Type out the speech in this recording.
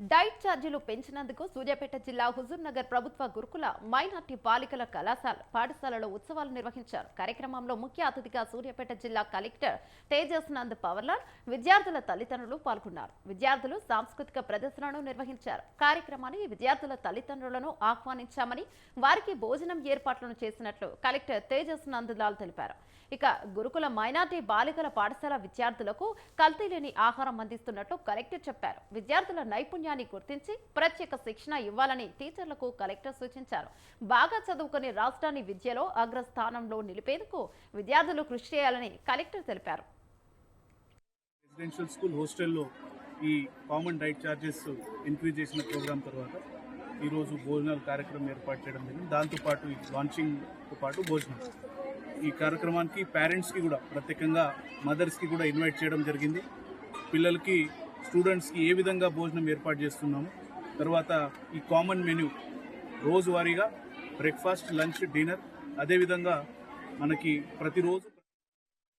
Diet ఛార్జీలు పెంచినందుకు సూర్యాపేట జిల్లా హుజూర్ నగర్ ప్రభుత్వ గురుకుల మైనార్టీ బాలికల కళాశాల పాఠశాలలో ఉత్సవాలు నిర్వహించారు. కార్యక్రమంలో ముఖ్య అతిథిగా సూర్యాపేట జిల్లా కలెక్టర్ తేజస్ నంద్ పవర్లాల్ విద్యార్థుల తల్లిదండ్రులు పాల్గొన్నారు. విద్యార్థులు సాంస్కృతిక ప్రదర్శనను నిర్వహించారు. కార్యక్రమాన్ని విద్యార్థుల తల్లిదండ్రులను ఆహ్వానించామని వారికి భోజనం ఏర్పాట్లను చేసినట్లు కలెక్టర్ తేజస్ నందలాల్ తెలిపారు. ఇక గురుకుల మైనార్టీ బాలికల పాఠశాల విద్యార్థులకు కల్తీ లేని ఆహారం అందిస్తున్నట్లు కలెక్టర్ చెప్పారు. విద్యార్థుల నైపుణ్యాన్ని గుర్తించి ప్రత్యేక శిక్షణ ఇవ్వాలని టీచర్లకు కలెక్టర్ సూచించారు. బాగా చదువుకుని రాష్ట్రాన్ని విద్యలో అగ్రస్థానంలో నిలిపేందుకు విద్యార్థులు కృషి చేయాలని కలెక్టర్ తెలిపారు. రెసిడెన్షియల్ స్కూల్ హాస్టల్లో ఈ కామన్ డైట్ ఛార్జెస్ ఇంక్రీజ్ చేసిన ప్రోగ్రాం తర్వాత ఈరోజు భోజనాల కార్యక్రమం ఏర్పాటు చేయడం జరిగింది. దాంతోపాటు ఈ లాంచింగ్తో పాటు భోజనం. ఈ కార్యక్రమానికి పేరెంట్స్కి కూడా ప్రత్యేకంగా మదర్స్కి కూడా ఇన్వైట్ చేయడం జరిగింది. పిల్లలకి స్టూడెంట్స్కి ఏ విధంగా భోజనం ఏర్పాటు చేస్తున్నాము? తర్వాత ఈ కామన్ మెన్యూ రోజువారీగా బ్రేక్ఫాస్ట్ లంచ్ డిన్నర్ అదేవిధంగా మనకి ప్రతిరోజు